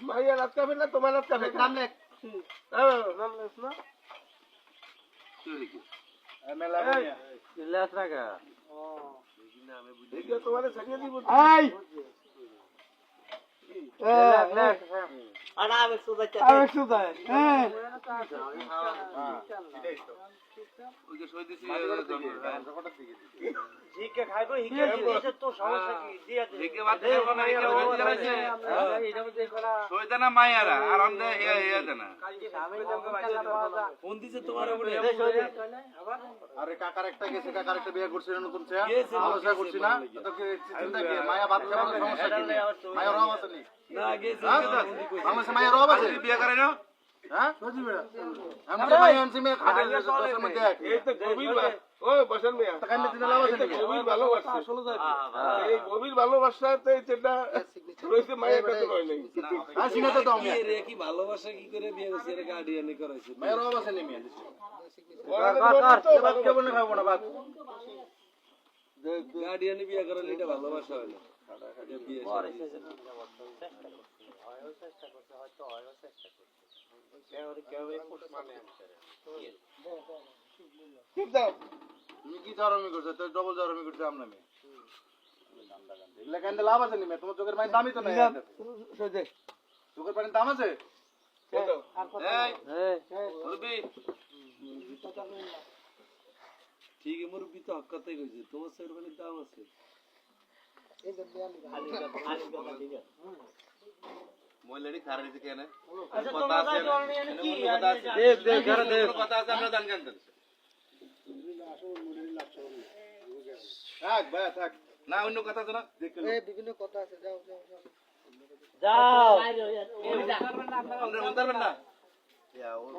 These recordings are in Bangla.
মাইয়া রাত কাফে না? তোমার রাত কাফে নাম লেখ হ্যাঁ, নাম লেখ না? আমি সুদাই হ্যাঁ। মায়ারা আর আমদে হিয়া হিয়া দেনা। ফোন দিছে তোমার আরে কাকার একটা গেছে কাকার একটা বিয়ে করছে নতুন আলোচনা করছি না। মায়া বাদ খাবার সমস্যা মায়ের অভাব আছে না? মায়ের অভাব আছে? বিয়ে করে না? হ্যাঁ? ভালোবাসা হ্যাঁ কি ভালোবাসা কি করে বিয়ে করছে এর গার্ডিয়ানি মায়ের অভাব আছে খাব না বাদ বিয়ে করালে এটা ভালোবাসা হয় না। এটা বিয়ে ঠিক দাও তুমি কি জরমি করছ? তো ডবল জরমি করছ আমরা মেয়ে। এগুলা কান্দে লাভ আছে নি মেয়ে? তোমার চোখের পানি দামই তো নাই। চোখের পানির দাম আছে? মুরব্বি। ঠিক মুরব্বি তো হকাতে তোমার মানে দাম আচ্ছা কথা তোমরা আছে জল নিয়ে কি? কথা আছে। দে দে ঘরে দে কোনো কথা আছে আমরা জান জানতেন থাক ভাই থাক। না অন্য কথা আছে না? আছে দিব। যাও যাও। যাও। যাও আমরা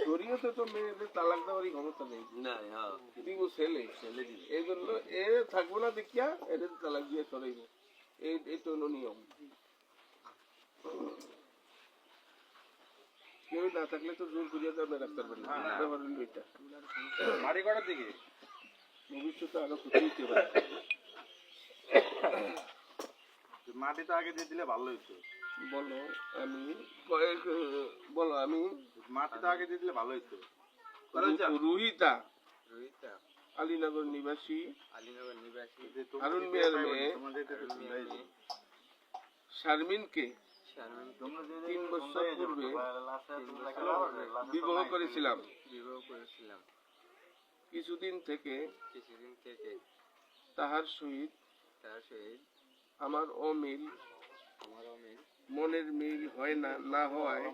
শরীয়তে তো মেয়েদের তালাক দেওয়ারই ক্ষমতা নেই। হ্যাঁ। দিব ছেলে এই জন্য এ থাকব না দেখিয়া এদের তালাক দিয়ে সরাইব এই এই তো হলো নিয়ম। কেউ না থাকলে তো জোর করিয়া তো আপনি রাখতে পারবেন না এটা বাড়ি করার দিকে? ভবিষ্যতে আরও ক্ষতি পারে। মাটি তো আগে দিয়ে দিলে ভালো হইতো। বলো আমি কয়েক বলো আমি মাটি তো আগে দিয়ে দিলে ভালো হইতো। রু- রুহিতা। আলীনগর নিবাসী। হারুন মিয়ার মেয়ে। শারমিনকে তিন বছর পূর্বে বিবাহ করেছিলাম। কিছুদিন থেকে তাহার সহিত আমার অমিল মনের মিল হয় না না হওয়ায়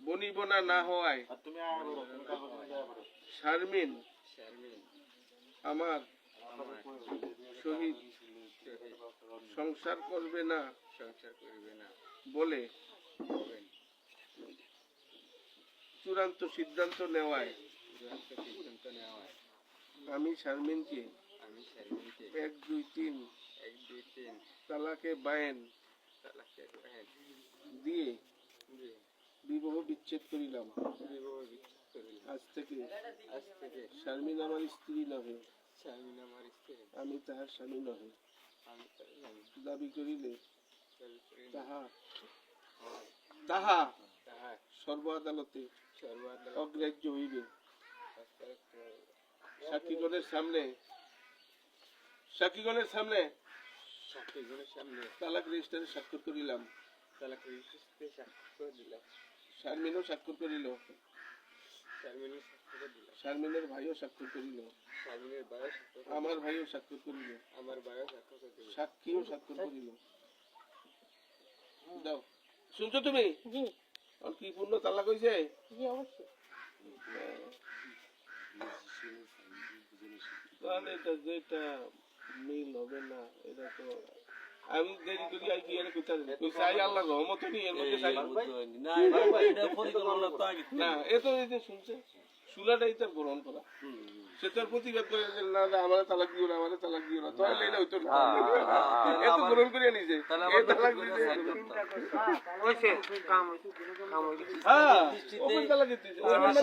বনিবনা না হওয়ায় শারমিন। আমার সহিত সংসার করবে না। সংসার করবে না। বলে। চূড়ান্ত সিদ্ধান্ত নেওয়ায়। আমি শারমিনকে আমি এক দুই তিন। এক দুই তিন। তালাকে বায়েন দিয়ে বিবাহ বিচ্ছেদ করিলাম। আজ থেকে শারমিন আমার স্ত্রী নহে। আমি তাহার স্বামী নহে। দাবি করিলে তাহা তাহা সর্ব আদালতে অগ্রাহ্য হইবে। সাক্ষীগণের সামনে সাক্ষীগণের সামনে তালাক রেজিস্টারে স্বাক্ষর করিলাম। শারমিনও স্বাক্ষর করিল। শারমিনের ভাইও স্বাক্ষর করিল। আমার ভাইও স্বাক্ষর করিল। সাক্ষীও স্বাক্ষর করিল। দাও। শুনছো তুমি? আর কি পূর্ণ তালাক হয়েছে তাহলে এটা যেটা মিল হবে না এটা তো আমি দেরি করি আই আল্লাহর রহমত নি এর মধ্যে চাই না এটা পরিকল্পনা তো আগে না এ তো এই যে শুনছে সুলাটাই তার গ্রহণ করা। সে তার প্রতিবাদ করে যে না না আমার তালাক দিও না আমার তালাক দিও না। তাহলে এটা হইতো না। এ তো গ্রহণ করে নিছে। এ তালাক দিতে সাইড করতে কাম হয়েছে। হ্যাঁ তালাক দিতে ওই মানে